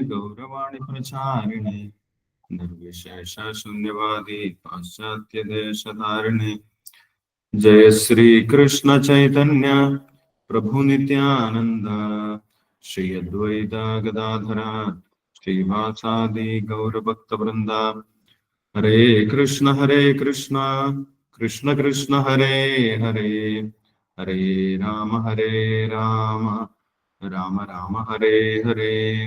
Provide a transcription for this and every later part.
गौरवाणि प्रचारिणे निर्विशेष शून्यवादी पाश्चात्य देशधारिणे जय श्री कृष्ण चैतन्य श्री अद्वैत गदाधर श्रीवासादि वृंदा हरे कृष्ण हरे कृष्ण कृष्ण कृष्ण, हरे हरे। हरे राम हरे राम राम राम, हरे हरे।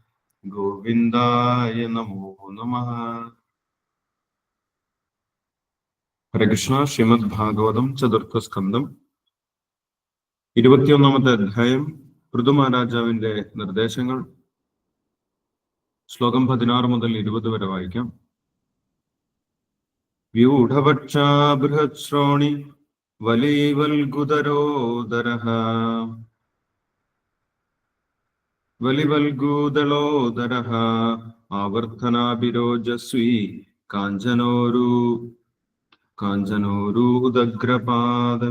ഗോവിന്ദായ നമോ നമ. ഹരകൃഷ്ണ ശ്രീമദ് ഭാഗവതം ചതുർത്ഥ സ്കന്ധം. ഇരുപത്തിയൊന്നാമത്തെ അധ്യായം പൃഥുമഹാരാജാവിന്റെ നിർദ്ദേശങ്ങൾ. ശ്ലോകം പതിനാറ് മുതൽ ഇരുപത് വരെ വായിക്കാം. വ്യൂഢപക്ഷ ബൃഹശ്രോണി വലീവൽഗുതരോദര വലിവൽഗൂദളോദര ആവർത്തനാഭിരോജസ്വി കാഞ്ചനോരു കാഞ്ചനോരൂദഗ്രപാദ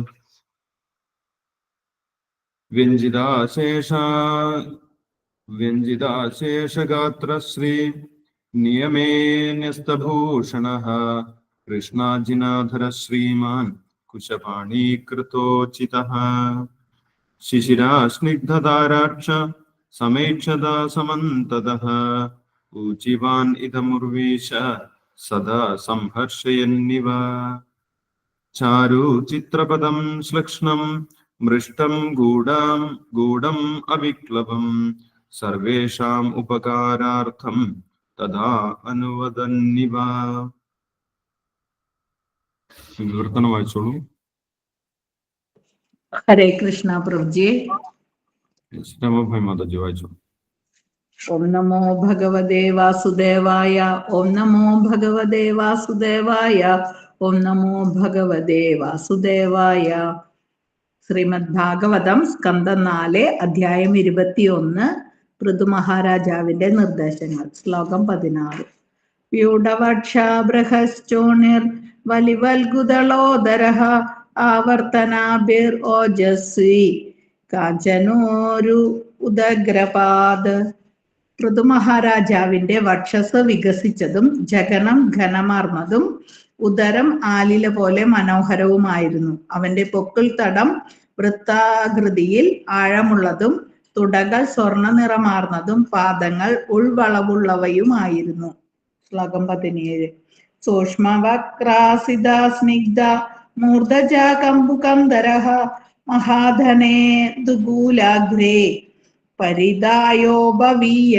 വ്യഞ്ജിതാശേഷ വ്യഞ്ജിതാശേഷഗാത്രശ്രീ നിയമേന്യസ്തഭൂഷണः കൃഷ്ണാജിനാധര ശ്രീമാൻ കുശപാണീകൃതോചിതः ശിശിരാ സ്നിഗ്ധതാരാക്ഷ സമേക്ഷതാ സമന്തതः ഊചിവാൻ ഇതമുർവീശ സദാ സംഹർഷയന്നിവ ചാരു ചിത്രപദം ശ്ലക്ഷ്ണം മൃഷ്ടം ഗൂഢാം ഗൂഢം അവിക്ലവം സർവേഷാം ഉപകാരാർത്ഥം തഥാ അനുവദന്നിവ വിവർത്തനം വായിച്ചോളൂ. ഹരേ കൃഷ്ണ പ്രഭുജി. ഓം നമോ വാസുദേവായ ഓം നമോ വാസുദേവായ ഓം നമോ വാസുദേവായ ശ്രീമദ് ഭാഗവതം സ്കന്ധം നാല് അധ്യായം ഇരുപത്തിയൊന്ന് പൃഥു മഹാരാജാവിന്റെ നിർദ്ദേശങ്ങൾ ശ്ലോകം പതിനാറ്. വ്യൂഢവക്ഷ വലിവൽഗുതളോദര ആവർത്തനാഭിർ ഓജസ്വി. കാഞ്ചനോരു ഉദഗ്രപാദ് പൃഥു മഹാരാജാവിന്റെ വക്ഷസ് വികസിച്ചതും ജഗനം ഘനമാർന്നതും ഉദരം ആലില പോലെ മനോഹരവുമായിരുന്നു. അവന്റെ പൊക്കിൾ തടം വൃത്താകൃതിയിൽ ആഴമുള്ളതും തുടകൾ സ്വർണ നിറമാർന്നതും പാദങ്ങൾ ഉൾവളവുള്ളവയുമായിരുന്നു. ശ്ലോകം പതിനേഴ്. സൂക്ഷ്മവക്രാസിത സ്നിഗ്ധ മൂർധജ കമ്പുകന്ധരഃ മഹാധനേ ദുഗൂലാഗ്രേ പരിതായോപവീയ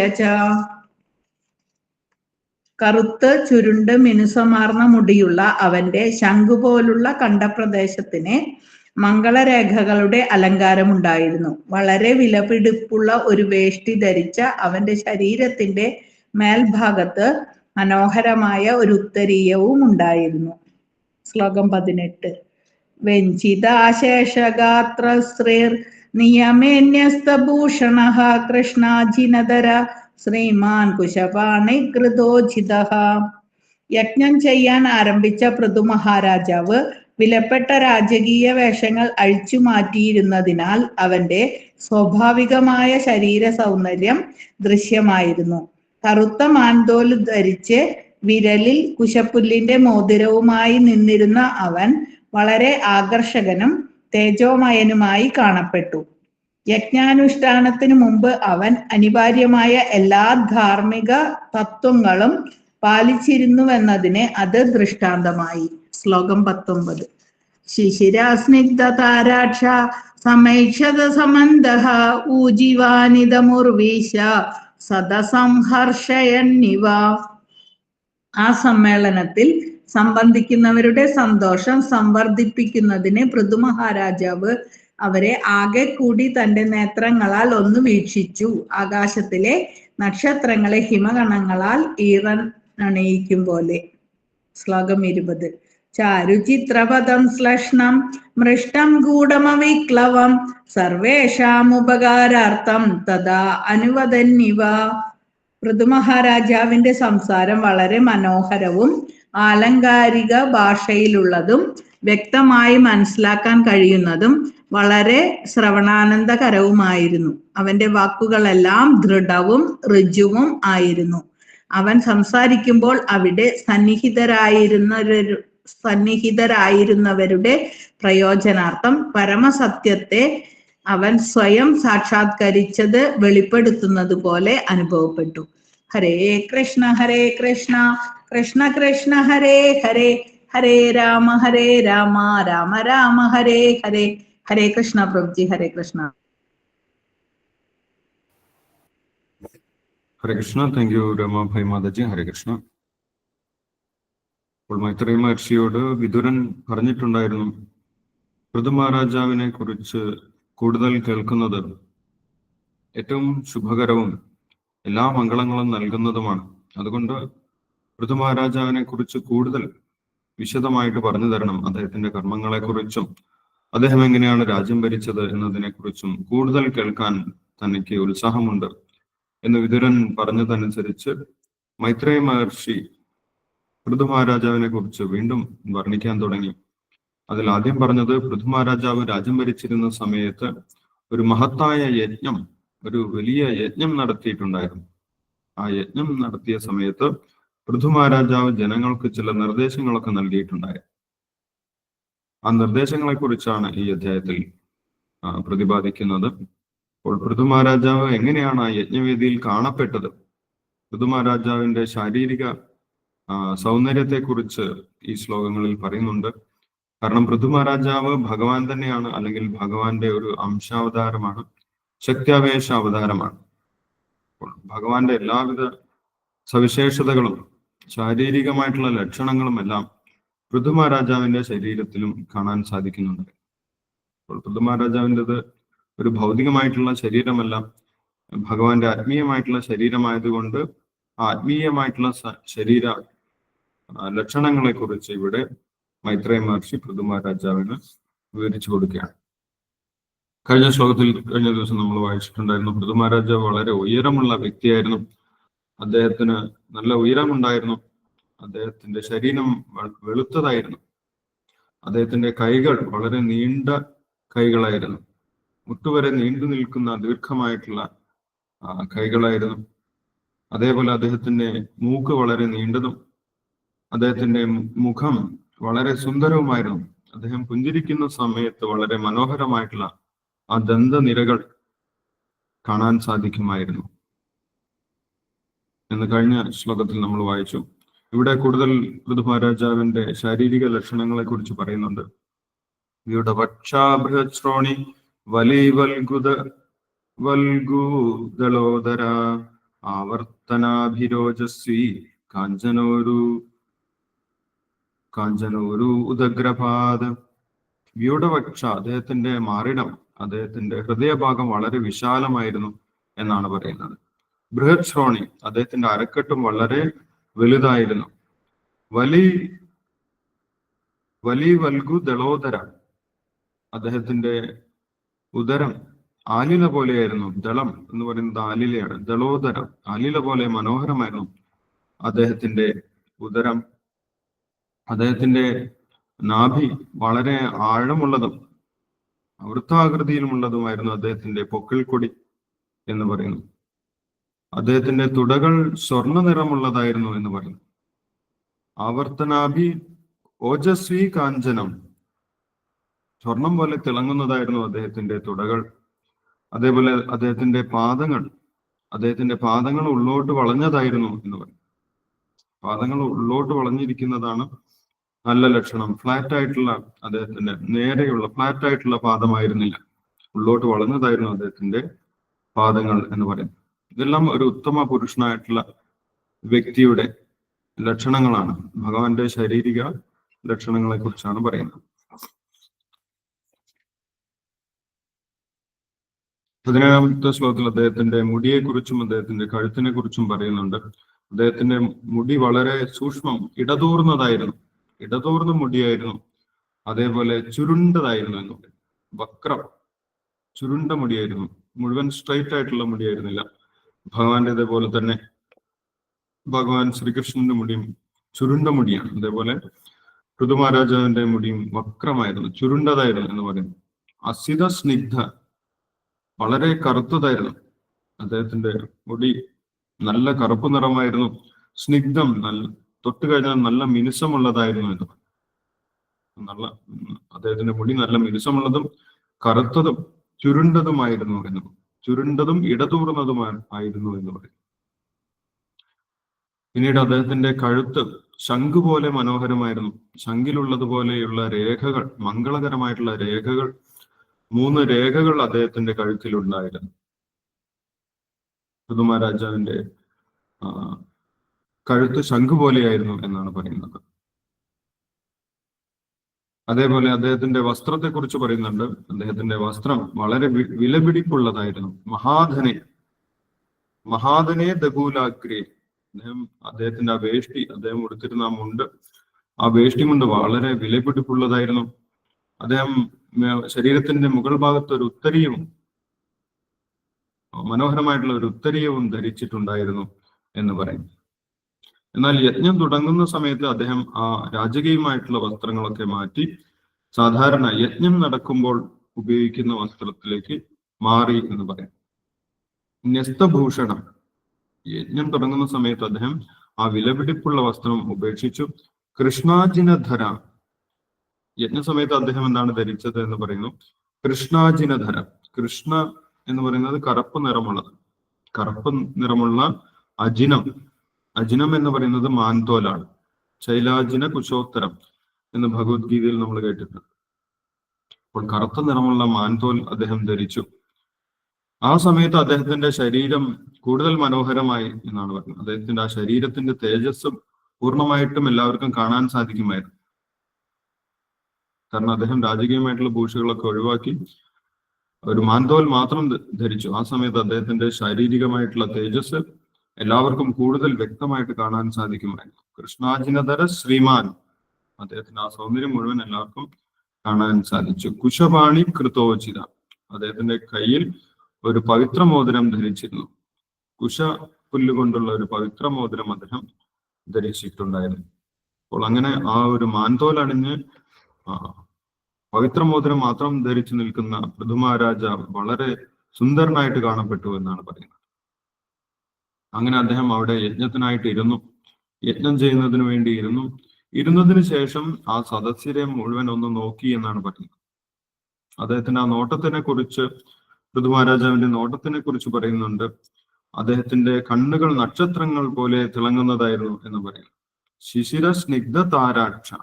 കറുത്ത് ചുരുണ്ട് മിനുസമാർന്ന മുടിയുള്ള അവന്റെ ശംഖു പോലുള്ള കണ്ടപ്രദേശത്തിന് മംഗളരേഖകളുടെ അലങ്കാരമുണ്ടായിരുന്നു. വളരെ വിലപിടിപ്പുള്ള ഒരു വേഷ്ടി ധരിച്ച അവന്റെ ശരീരത്തിന്റെ മേൽഭാഗത്ത് മനോഹരമായ ഒരു ഉത്തരീയവും ഉണ്ടായിരുന്നു ശ്ലോകം പതിനെട്ട്. വെഞ്ചിതാശേഷഗാത്രശ്രീർ നിയമേന്യസ്തഭൂഷണ കൃഷ്ണാജിനതര ശ്രീമാൻ കുശപാണി കൃതോചിത യജ്ഞം ചെയ്യാൻ ആരംഭിച്ച പൃഥു മഹാരാജാവ് വിലപ്പെട്ട രാജകീയ വേഷങ്ങൾ അഴിച്ചു മാറ്റിയിരുന്നതിനാൽ അവന്റെ സ്വാഭാവികമായ ശരീര സൗന്ദര്യം ദൃശ്യമായിരുന്നു. കറുത്ത മാൻതോൽ ധരിച്ച് വിരലിൽ കുശപ്പുല്ലിന്റെ മോതിരവുമായി നിന്നിരുന്ന അവൻ വളരെ ആകർഷകനും തേജോമയനുമായി കാണപ്പെട്ടു. യജ്ഞാനുഷ്ഠാനത്തിനു മുമ്പ് അവൻ അനിവാര്യമായ എല്ലാ ധാർമ്മിക തത്വങ്ങളും പാലിച്ചിരുന്നുവെന്നതിന് അത് ദൃഷ്ടാന്തമായി. ശ്ലോകം പത്തൊമ്പത്. ശിശിരാസ്നിഗ്ധ താരാക്ഷ സമൈക്ഷത സമന്ത ഊജിവാനിതമുർവീശ സദസംഹർഷയന്നിവ. ആ സമ്മേളനത്തിൽ സംബന്ധിക്കുന്നവരുടെ സന്തോഷം സംവർദ്ധിപ്പിക്കുന്നതിന് പൃഥു മഹാരാജാവ് അവരെ ആകെ കൂടി തന്റെ നേത്രങ്ങളാൽ ഒന്ന് വീക്ഷിച്ചു. ആകാശത്തിലെ നക്ഷത്രങ്ങളെ ഹിമഗണങ്ങളാൽ ഈറനണിയിക്കും പോലെ. ശ്ലോകം ഇരുപത്. ചാരുചിത്രപദം ശ്ലഷ്ണം മൃഷ്ടം ഗൂഢമവിക്ലവം സർവേഷാമുപകാരാർത്ഥം തഥാ അനുവദന്നിവ പൃഥുമഹാരാജാവിന്റെ സംസാരം വളരെ മനോഹരവും ആലങ്കാരിക ഭാഷയിലുള്ളതും വ്യക്തമായി മനസ്സിലാക്കാൻ കഴിയുന്നതും വളരെ ശ്രവണാനന്ദകരവുമായിരുന്നു. അവന്റെ വാക്കുകളെല്ലാം ദൃഢവും ഋജുവും ആയിരുന്നു. അവൻ സംസാരിക്കുമ്പോൾ അവിടെ സന്നിഹിതരായിരുന്ന സന്നിഹിതരായിരുന്നവരുടെ പ്രയോജനാർത്ഥം പരമസത്യത്തെ അവൻ സ്വയം സാക്ഷാത്കരിച്ചത് വെളിപ്പെടുത്തുന്നത് പോലെ അനുഭവപ്പെട്ടു. Hare Krishna Hare Krishna. Krishna Krishna Hare Hare Hare Rama Hare Rama Rama Rama Hare Hare Hare Krishna പ്രഭുജി Hare Krishna. Hare Krishna thank you Ramabhai Mataji Hare Krishna. അപ്പോൾ മൈത്രി മഹർഷിയോട് വിതുരൻ പറഞ്ഞിട്ടുണ്ടായിരുന്നു പൃഥു മഹാരാജാവിനെ കുറിച്ച് കൂടുതൽ കേൾക്കുന്നത് ഏറ്റവും ശുഭകരവും എല്ലാ മംഗളങ്ങളും നൽകുന്നതുമാണ്. അതുകൊണ്ട് പൃഥു മഹാരാജാവിനെ കുറിച്ച് കൂടുതൽ വിശദമായിട്ട് പറഞ്ഞു തരണം അദ്ദേഹത്തിന്റെ കർമ്മങ്ങളെ കുറിച്ചും അദ്ദേഹം എങ്ങനെയാണ് രാജ്യം ഭരിച്ചത് എന്നതിനെ കുറിച്ചും കൂടുതൽ കേൾക്കാൻ തനിക്ക് ഉത്സാഹമുണ്ട് എന്ന് വിതുരൻ പറഞ്ഞതനുസരിച്ച് മൈത്രേയ മഹർഷി പൃഥു മഹാരാജാവിനെ കുറിച്ച് വീണ്ടും വർണിക്കാൻ തുടങ്ങി. അതിൽ ആദ്യം പറഞ്ഞത് പൃഥു മഹാരാജാവ് രാജ്യം ഭരിച്ചിരുന്ന സമയത്ത് ഒരു മഹത്തായ യജ്ഞം ഒരു വലിയ യജ്ഞം നടത്തിയിട്ടുണ്ടായിരുന്നു. ആ യജ്ഞം നടത്തിയ സമയത്ത് പൃഥു മഹാരാജാവ് ജനങ്ങൾക്ക് ചില നിർദ്ദേശങ്ങളൊക്കെ നൽകിയിട്ടുണ്ടായി. ആ നിർദ്ദേശങ്ങളെ കുറിച്ചാണ് ഈ അധ്യായത്തിൽ പ്രതിപാദിക്കുന്നത്. അപ്പോൾ പൃഥു മഹാരാജാവ് എങ്ങനെയാണ് ആ യജ്ഞവേദിയിൽ കാണപ്പെട്ടത്? പൃഥു മഹാരാജാവിന്റെ ശാരീരിക സൗന്ദര്യത്തെ സൗന്ദര്യത്തെക്കുറിച്ച് ഈ ശ്ലോകങ്ങളിൽ പറയുന്നുണ്ട്. കാരണം പൃഥു മഹാരാജാവ് ഭഗവാൻ തന്നെയാണ് അല്ലെങ്കിൽ ഭഗവാന്റെ ഒരു അംശാവതാരമാണ് ശക്തിയാവേശ അവതാരമാണ്. ഭഗവാന്റെ എല്ലാവിധ സവിശേഷതകളും ശാരീരികമായിട്ടുള്ള ലക്ഷണങ്ങളും എല്ലാം പൃഥു മഹാരാജാവിന്റെ ശരീരത്തിലും കാണാൻ സാധിക്കുന്നുണ്ട്. അപ്പോൾ പൃഥു മഹാരാജാവിന്റെത് ഒരു ഭൗതികമായിട്ടുള്ള ശരീരമല്ല. ഭഗവാന്റെ ആത്മീയമായിട്ടുള്ള ശരീരമായതുകൊണ്ട് ആത്മീയമായിട്ടുള്ള ശരീര ലക്ഷണങ്ങളെ കുറിച്ച് ഇവിടെ മൈത്രേയ മഹർഷി പൃഥു മഹാരാജാവിന് വിവരിച്ചു കൊടുക്കുകയാണ്. കഴിഞ്ഞ ശ്ലോകത്തിൽ കഴിഞ്ഞ ദിവസം നമ്മൾ വായിച്ചിട്ടുണ്ടായിരുന്നു പൃഥു മഹാരാജാവ് വളരെ ഉയരമുള്ള വ്യക്തിയായിരുന്നു. അദ്ദേഹത്തിന് നല്ല ഉയരമുണ്ടായിരുന്നു. അദ്ദേഹത്തിന്റെ ശരീരം വെളുത്തതായിരുന്നു. അദ്ദേഹത്തിന്റെ കൈകൾ വളരെ നീണ്ട കൈകളായിരുന്നു. മുട്ടുവരെ നീണ്ടു നിൽക്കുന്ന ദീർഘമായിട്ടുള്ള കൈകളായിരുന്നു. അതേപോലെ അദ്ദേഹത്തിന്റെ മൂക്ക് വളരെ നീണ്ടതും അദ്ദേഹത്തിന്റെ മുഖം വളരെ സുന്ദരവുമായിരുന്നു. അദ്ദേഹം പുഞ്ചിരിക്കുന്ന സമയത്ത് വളരെ മനോഹരമായിട്ടുള്ള ആ ദന്തനിരകൾ കാണാൻ സാധിക്കുമായിരുന്നു. എന്ന് കഴിഞ്ഞ ശ്ലോകത്തിൽ നമ്മൾ വായിച്ചു. ഇവിടെ കൂടുതൽ പൃഥു മഹാരാജാവിന്റെ ശാരീരിക ലക്ഷണങ്ങളെ കുറിച്ച് പറയുന്നുണ്ട്. ഇവിടെ വക്ഷാബൃഹശ്രോണി വലി ആവർത്തനാഭിരോജസ്വി കാഞ്ചനോരു കാഞ്ചനോരു ഉദഗ്രപാദ വ്യൂഢവക്ഷ അദ്ദേഹത്തിന്റെ മാറിടം അദ്ദേഹത്തിന്റെ ഹൃദയഭാഗം വളരെ വിശാലമായിരുന്നു എന്നാണ് പറയുന്നത്. ബൃഹത് ശ്രോണി അദ്ദേഹത്തിന്റെ അരക്കെട്ടും വളരെ വലുതായിരുന്നു. വലി വലി വൽഗു ദളോദര അദ്ദേഹത്തിന്റെ ഉദരം ആലില പോലെയായിരുന്നു. ദളം എന്ന് പറയുന്നത് ആലിലയാണ്. ദളോദരം ആലില പോലെ മനോഹരമായിരുന്നു അദ്ദേഹത്തിന്റെ ഉദരം. അദ്ദേഹത്തിന്റെ നാഭി വളരെ ആഴമുള്ളതും വൃത്താകൃതിയിലുമുള്ളതുമായിരുന്നു അദ്ദേഹത്തിന്റെ പൊക്കിൾക്കൊടി എന്ന് പറയുന്നു. അദ്ദേഹത്തിന്റെ തുടകൾ സ്വർണ നിറമുള്ളതായിരുന്നു എന്ന് പറയുന്നു ആവർത്തനാഭി ഓജസ്വി കാഞ്ചനം. സ്വർണം പോലെ തിളങ്ങുന്നതായിരുന്നു അദ്ദേഹത്തിന്റെ തുടകൾ. അതേപോലെ അദ്ദേഹത്തിന്റെ പാദങ്ങൾ. അദ്ദേഹത്തിന്റെ പാദങ്ങൾ ഉള്ളോട്ട് വളഞ്ഞതായിരുന്നു എന്ന് പറയും. പാദങ്ങൾ ഉള്ളോട്ട് വളഞ്ഞിരിക്കുന്നതാണ് നല്ല ലക്ഷണം. ഫ്ലാറ്റ് ആയിട്ടുള്ള അദ്ദേഹത്തിന്റെ നേരെയുള്ള ഫ്ലാറ്റ് ആയിട്ടുള്ള പാദമായിരുന്നില്ല. ഉള്ളോട്ട് വളഞ്ഞതായിരുന്നു അദ്ദേഹത്തിന്റെ പാദങ്ങൾ എന്ന് പറയുന്നത് ഇതെല്ലാം ഒരു ഉത്തമ പുരുഷനായിട്ടുള്ള വ്യക്തിയുടെ ലക്ഷണങ്ങളാണ്. ഭഗവാന്റെ ശാരീരിക ലക്ഷണങ്ങളെ കുറിച്ചാണ് പറയുന്നത്. പതിനേഴാമത്തെ ശ്ലോകത്തിൽ അദ്ദേഹത്തിന്റെ മുടിയെ കുറിച്ചും അദ്ദേഹത്തിന്റെ കഴുത്തിനെ കുറിച്ചും പറയുന്നുണ്ട്. അദ്ദേഹത്തിന്റെ മുടി വളരെ സൂക്ഷ്മം ഇടതൂർന്നതായിരുന്നു. ഇടതൂർന്ന മുടിയായിരുന്നു. അതേപോലെ ചുരുണ്ടതായിരുന്നു എന്നുള്ളത് വക്രം ചുരുണ്ട മുടിയായിരുന്നു. മുഴുവൻ സ്ട്രൈറ്റ് ആയിട്ടുള്ള മുടിയായിരുന്നില്ല. ഭഗവാന്റെ ഇതേപോലെ തന്നെ ഭഗവാൻ ശ്രീകൃഷ്ണന്റെ മുടിയും ചുരുണ്ട മുടിയാണ് അതേപോലെ ഋതുമഹാരാജാവിന്റെ മുടിയും വക്രമായിരുന്നു ചുരുണ്ടതായിരുന്നു എന്ന് പറയുന്നു അസിത സ്നിഗ്ധ വളരെ കറുത്തതായിരുന്നു അദ്ദേഹത്തിന്റെ മുടി നല്ല കറുപ്പ് നിറമായിരുന്നു സ്നിഗ്ധം നല്ല തൊട്ട് കഴിഞ്ഞാൽ നല്ല മിനുസമുള്ളതായിരുന്നു എന്ന്. നല്ല അദ്ദേഹത്തിന്റെ മുടി നല്ല മിനുസമുള്ളതും കറുത്തതും ചുരുണ്ടതുമായിരുന്നു എന്ന്. ചുരുണ്ടതും ഇടതൂർന്നതുമാണ് ആയിരുന്നു എന്ന് പറയും. പിന്നീട് അദ്ദേഹത്തിന്റെ കഴുത്ത് ശംഖ് പോലെ മനോഹരമായിരുന്നു. ശംഖിലുള്ളതുപോലെയുള്ള രേഖകൾ മംഗളകരമായിട്ടുള്ള രേഖകൾ മൂന്ന് രേഖകൾ അദ്ദേഹത്തിന്റെ കഴുത്തിലുണ്ടായിരുന്നു. പുതുമഹാരാജാവിന്റെ ആ, കഴുത്ത് ശംഖ് പോലെയായിരുന്നു എന്നാണ് പറയുന്നത്. അതേപോലെ അദ്ദേഹത്തിന്റെ വസ്ത്രത്തെ കുറിച്ച് പറയുന്നുണ്ട്. അദ്ദേഹത്തിന്റെ വസ്ത്രം വളരെ വിലപിടിപ്പുള്ളതായിരുന്നു. മഹാധനെ മഹാധനെ ദഗൂലാഗ്രി അദ്ദേഹം അദ്ദേഹത്തിന്റെ ആ വേഷ്ടി അദ്ദേഹം ഉടുത്തിരുന്ന ആ മുണ്ട് ആ വേഷ്ടി മുണ്ട് വളരെ വിലപിടിപ്പുള്ളതായിരുന്നു. അദ്ദേഹം ശരീരത്തിന്റെ മുകൾ ഭാഗത്ത് ഒരു ഉത്തരീയവും മനോഹരമായിട്ടുള്ള ഒരു ഉത്തരീയവും ധരിച്ചിട്ടുണ്ടായിരുന്നു എന്ന് പറയും എന്നാൽ യജ്ഞം തുടങ്ങുന്ന സമയത്ത് അദ്ദേഹം ആ രാജകീയമായിട്ടുള്ള വസ്ത്രങ്ങളൊക്കെ മാറ്റി സാധാരണ യജ്ഞം നടക്കുമ്പോൾ ഉപയോഗിക്കുന്ന വസ്ത്രത്തിലേക്ക് മാറി എന്ന് പറയാം. ന്യസ്തഭൂഷണം. യജ്ഞം തുടങ്ങുന്ന സമയത്ത് അദ്ദേഹം ആ വിലപിടിപ്പുള്ള വസ്ത്രം ഉപേക്ഷിച്ചു. കൃഷ്ണാജിനധര. യജ്ഞ സമയത്ത് അദ്ദേഹം എന്താണ് ധരിച്ചത് എന്ന് പറയുന്നു? കൃഷ്ണാജിനധര. കൃഷ്ണ എന്ന് പറയുന്നത് കറുപ്പ് നിറമുള്ളത്. കറുപ്പ് നിറമുള്ള അജിനം. അജിനം എന്ന് പറയുന്നത് മാൻതോലാണ് ശൈലാജിന കുശോത്തരം എന്ന് ഭഗവത്ഗീതയിൽ നമ്മൾ കേട്ടിട്ടുണ്ട്. അപ്പോൾ കറുത്ത നിറമുള്ള മാൻതോൽ അദ്ദേഹം ധരിച്ചു. ആ സമയത്ത് അദ്ദേഹത്തിന്റെ ശരീരം കൂടുതൽ മനോഹരമായി എന്നാണ് പറയുന്നത് അദ്ദേഹത്തിന്റെ ആ ശരീരത്തിന്റെ തേജസ്സും പൂർണമായിട്ടും എല്ലാവർക്കും കാണാൻ സാധിക്കുമായിരുന്നു. കാരണം അദ്ദേഹം രാജകീയമായിട്ടുള്ള ഭൂഷകളൊക്കെ ഒഴിവാക്കി ഒരു മാൻതോൽ മാത്രം ധരിച്ചു. ആ സമയത്ത് അദ്ദേഹത്തിന്റെ ശാരീരികമായിട്ടുള്ള തേജസ് എല്ലാവർക്കും കൂടുതൽ വ്യക്തമായിട്ട് കാണാൻ സാധിക്കുമായിരുന്നു കൃഷ്ണാജിനധര ശ്രീമാൻ. അദ്ദേഹത്തിന്റെ ആ സൗന്ദര്യം മുഴുവൻ എല്ലാവർക്കും കാണാൻ സാധിച്ചു. കുശപാണി കൃതോചിത അദ്ദേഹത്തിന്റെ കയ്യിൽ ഒരു പവിത്ര മോതിരം ധരിച്ചിരുന്നു. കുശ പുല്ലുകൊണ്ടുള്ള ഒരു പവിത്ര മോതിരം അദ്ദേഹം ധരിച്ചിട്ടുണ്ടായിരുന്നു. അപ്പോൾ അങ്ങനെ ആ ഒരു മാൻതോൽ അണിഞ്ഞ് പവിത്ര മോതിരം മാത്രം ധരിച്ചു നിൽക്കുന്ന പ്രഥുമാരാജ വളരെ സുന്ദരനായിട്ട് കാണപ്പെട്ടു എന്നാണ് പറയുന്നത്. അങ്ങനെ അദ്ദേഹം അവിടെ യജ്ഞത്തിനായിട്ട് ഇരുന്നു യജ്ഞം ചെയ്യുന്നതിന് വേണ്ടി ഇരുന്നു ഇരുന്നതിന് ശേഷം ആ സദസ്യരെ മുഴുവൻ ഒന്ന് നോക്കി എന്നാണ് പറയുന്നത്. അദ്ദേഹത്തിന്റെ ആ നോട്ടത്തിനെ കുറിച്ച് ഋതുമഹാരാജാവിന്റെ നോട്ടത്തിനെ കുറിച്ച് പറയുന്നുണ്ട്. അദ്ദേഹത്തിന്റെ കണ്ണുകൾ നക്ഷത്രങ്ങൾ പോലെ തിളങ്ങുന്നതായിരുന്നു എന്ന് പറയുന്നു. ശിശിര സ്നിഗ്ധ താരാക്ഷ.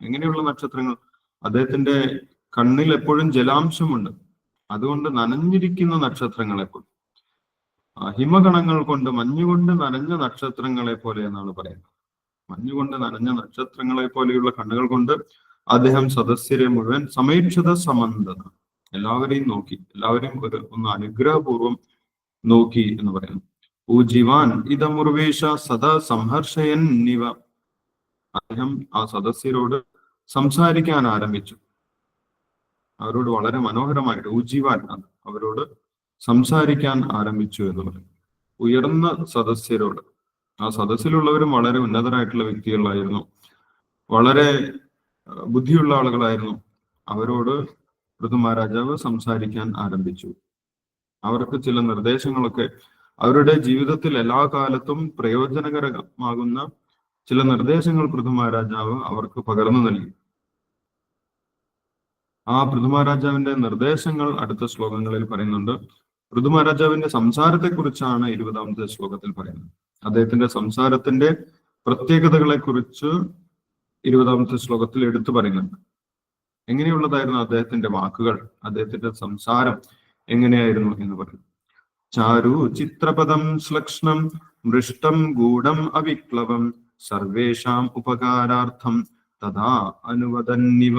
എങ്ങനെയുള്ള നക്ഷത്രങ്ങൾ? അദ്ദേഹത്തിന്റെ കണ്ണിൽ എപ്പോഴും ജലാംശമുണ്ട്. അതുകൊണ്ട് നനഞ്ഞിരിക്കുന്ന നക്ഷത്രങ്ങളെ പോലെ ആ, ഹിമകണങ്ങൾ കൊണ്ട് മഞ്ഞുകൊണ്ട് നനഞ്ഞ നക്ഷത്രങ്ങളെ പോലെ എന്നാണ് പറയുന്നത്. മഞ്ഞുകൊണ്ട് നനഞ്ഞ നക്ഷത്രങ്ങളെ പോലെയുള്ള കണ്ണുകൾ കൊണ്ട് അദ്ദേഹം സദസ്യരെ മുഴുവൻ സമീക്ഷത സമന്തത എല്ലാവരെയും നോക്കി എല്ലാവരെയും ഒരു ഒന്ന് അനുഗ്രഹപൂർവം നോക്കി എന്ന് പറയുന്നു. ഊ ജീവാൻ ഇതമുർവേശ സദാ സംഹർഷയൻ നിവ അദ്ദേഹം ആ സദസ്യരോട് സംസാരിക്കാൻ ആരംഭിച്ചു. അവരോട് വളരെ മനോഹരമായിട്ട് ഉജീവാൻ അവരോട് സംസാരിക്കാൻ ആരംഭിച്ചു എന്ന് പറയും ഉയർന്ന സദസ്യരോട് ആ സദസ്സിലുള്ളവരും വളരെ ഉന്നതരായിട്ടുള്ള വ്യക്തികളായിരുന്നു. വളരെ ബുദ്ധിയുള്ള ആളുകളായിരുന്നു. അവരോട് ഋതു മഹാരാജാവ് സംസാരിക്കാൻ ആരംഭിച്ചു. അവർക്ക് ചില നിർദ്ദേശങ്ങളൊക്കെ അവരുടെ ജീവിതത്തിൽ എല്ലാ കാലത്തും പ്രയോജനകരമാകുന്ന ചില നിർദ്ദേശങ്ങൾ പൃഥു മഹാരാജാവ് അവർക്ക് പകർന്നു നൽകി. ആ പൃഥുമഹാരാജാവിന്റെ നിർദ്ദേശങ്ങൾ അടുത്ത ശ്ലോകങ്ങളിൽ പറയുന്നുണ്ട്. പൃഥുമഹാരാജാവിന്റെ സംസാരത്തെ കുറിച്ചാണ് ഇരുപതാമത്തെ ശ്ലോകത്തിൽ പറയുന്നത്. അദ്ദേഹത്തിന്റെ സംസാരത്തിന്റെ പ്രത്യേകതകളെ കുറിച്ച് ഇരുപതാമത്തെ ശ്ലോകത്തിൽ എടുത്തു പറയുന്നുണ്ട്. എങ്ങനെയുള്ളതായിരുന്നു അദ്ദേഹത്തിന്റെ വാക്കുകൾ? അദ്ദേഹത്തിന്റെ സംസാരം എങ്ങനെയായിരുന്നു എന്ന് പറയുന്നു. ചാരു ചിത്രപദം ശ്ലക്ഷ്ണം മൃഷ്ടം ഗൂഢം അവിക്ലവം സർവേഷാം ഉപകാരാർത്ഥം തഥാ അനുവദന്നിവ.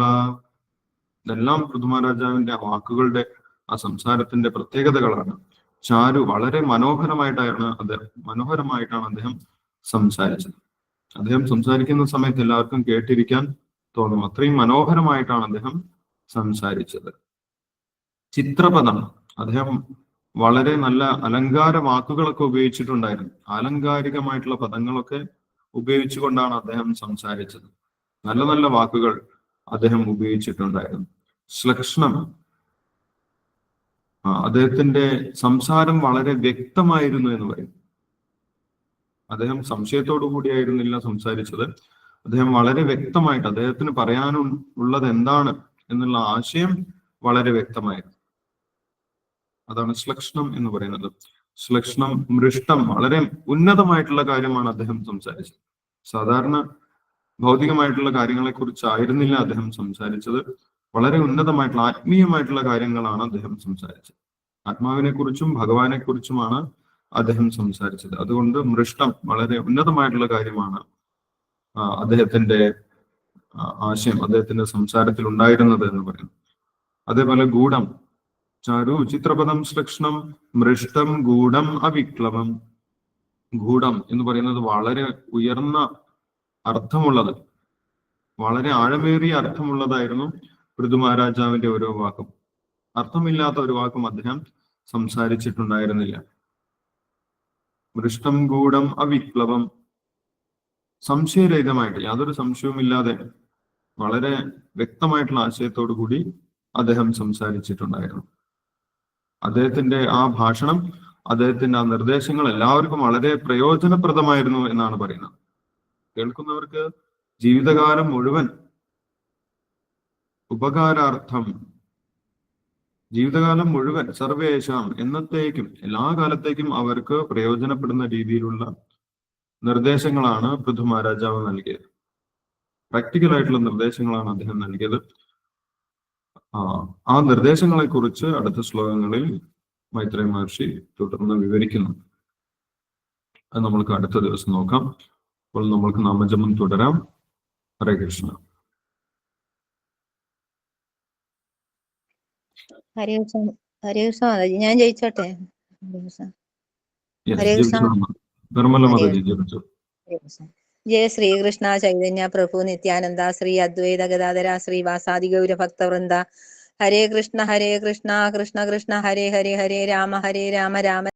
ഇതെല്ലാം പൃഥുമഹാരാജാവിന്റെ വാക്കുകളുടെ ആ സംസാരത്തിന്റെ പ്രത്യേകതകളാണ്. ചാരു വളരെ മനോഹരമായിട്ടായിരുന്നു അദ്ദേഹം മനോഹരമായിട്ടാണ് അദ്ദേഹം സംസാരിച്ചത്. അദ്ദേഹം സംസാരിക്കുന്ന സമയത്ത് എല്ലാവർക്കും കേട്ടിരിക്കാൻ തോന്നും. അത്രയും മനോഹരമായിട്ടാണ് അദ്ദേഹം സംസാരിച്ചത്. ചിത്രപദം. അദ്ദേഹം വളരെ നല്ല അലങ്കാര വാക്കുകളൊക്കെ ഉപയോഗിച്ചിട്ടുണ്ടായിരുന്നു. ആലങ്കാരികമായിട്ടുള്ള പദങ്ങളൊക്കെ ഉപയോഗിച്ചുകൊണ്ടാണ് അദ്ദേഹം സംസാരിച്ചത്. നല്ല നല്ല വാക്കുകൾ അദ്ദേഹം ഉപയോഗിച്ചിട്ടുണ്ടായിരുന്നു. ശ്ലക്ഷണം. അദ്ദേഹത്തിന്റെ സംസാരം വളരെ വ്യക്തമായിരുന്നു എന്ന് പറയും. അദ്ദേഹം സംശയത്തോടു കൂടിയായിരുന്നില്ല സംസാരിച്ചത്. അദ്ദേഹം വളരെ വ്യക്തമായിട്ട് അദ്ദേഹത്തിന് പറയാനുള്ളത് എന്താണ് എന്നുള്ള ആശയം വളരെ വ്യക്തമായിരുന്നു. അതാണ് ശ്ലക്ഷണം എന്ന് പറയുന്നത്. ശ്ലക്ഷണം മൃഷ്ടം വളരെ ഉന്നതമായിട്ടുള്ള കാര്യമാണ് അദ്ദേഹം സംസാരിച്ചത്. സാധാരണ ഭൗതികമായിട്ടുള്ള കാര്യങ്ങളെ കുറിച്ചായിരുന്നില്ല അദ്ദേഹം സംസാരിച്ചത്. വളരെ ഉന്നതമായിട്ടുള്ള ആത്മീയമായിട്ടുള്ള കാര്യങ്ങളാണ് അദ്ദേഹം സംസാരിച്ചത്. ആത്മാവിനെ കുറിച്ചും ഭഗവാനെ കുറിച്ചുമാണ് അദ്ദേഹം സംസാരിച്ചത്. അതുകൊണ്ട് മൃഷ്ടം വളരെ ഉന്നതമായിട്ടുള്ള കാര്യമാണ് അദ്ദേഹത്തിന്റെ ആശയം അദ്ദേഹത്തിന്റെ സംസാരത്തിൽ ഉണ്ടായിരുന്നത് എന്ന് പറയുന്നു അതേപോലെ ഗൂഢം. ചാരു ചിത്രപദം ശ്ലക്ഷണം മൃഷ്ടം ഗൂഢം അവിക്ലവം ഗൂഢം എന്ന് പറയുന്നത് വളരെ ഉയർന്ന അർത്ഥമുള്ളത്. വളരെ ആഴമേറിയ അർത്ഥമുള്ളതായിരുന്നു. പൃഥു മഹാരാജാവിന്റെ ഓരോ വാക്കും. അർത്ഥമില്ലാത്ത ഒരു വാക്കും അദ്ദേഹം സംസാരിച്ചിട്ടുണ്ടായിരുന്നില്ല. മൃഷ്ടം ഗൂഢം അവിപ്ലവം. സംശയരഹിതമായിട്ട് യാതൊരു സംശയവുമില്ലാതെ വളരെ വ്യക്തമായിട്ടുള്ള ആശയത്തോടു കൂടി അദ്ദേഹം സംസാരിച്ചിട്ടുണ്ടായിരുന്നു. അദ്ദേഹത്തിന്റെ ആ ഭാഷണം അദ്ദേഹത്തിന്റെ ആ നിർദ്ദേശങ്ങൾ എല്ലാവർക്കും വളരെ പ്രയോജനപ്രദമായിരുന്നു എന്നാണ് പറയുന്നത്. കേൾക്കുന്നവർക്ക് ജീവിതകാലം മുഴുവൻ ഉപകാരാർത്ഥം. ജീവിതകാലം മുഴുവൻ സർവേശാം എന്നത്തേക്കും എല്ലാ കാലത്തേക്കും അവർക്ക് പ്രയോജനപ്പെടുന്ന രീതിയിലുള്ള നിർദ്ദേശങ്ങളാണ് പൃഥു മഹാരാജാവ് നൽകിയത്. പ്രാക്ടിക്കൽ ആയിട്ടുള്ള നിർദ്ദേശങ്ങളാണ് അദ്ദേഹം നൽകിയത്. ആ ആ നിർദ്ദേശങ്ങളെ കുറിച്ച് അടുത്ത ശ്ലോകങ്ങളിൽ മൈത്രി മഹർഷി തുടർന്ന് വിവരിക്കുന്നു. അത് നമ്മൾക്ക് അടുത്ത ദിവസം നോക്കാം. അപ്പോൾ നമ്മൾക്ക് നാമജപം തുടരാം. ഹരേ കൃഷ്ണ. ഹരേ കൃഷ്ണ ഹരേ കൃഷ്ണ മാതാജി. ഞാൻ ജയിച്ചോട്ടെ? ഹരേ കൃഷ്ണ ഹരേ കൃഷ്ണ ജയ ശ്രീകൃഷ്ണ ചൈതന്യ പ്രഭു നിത്യാനന്ദ ശ്രീ അദ്വൈത ഗദാധര ശ്രീ വാസാദി ഗൗര ഭക്തവൃന്ദ. ഹരേ കൃഷ്ണ ഹരേ കൃഷ്ണ കൃഷ്ണ കൃഷ്ണ ഹരേ ഹരേ ഹരേ രാമ ഹരേ രാമ രാമ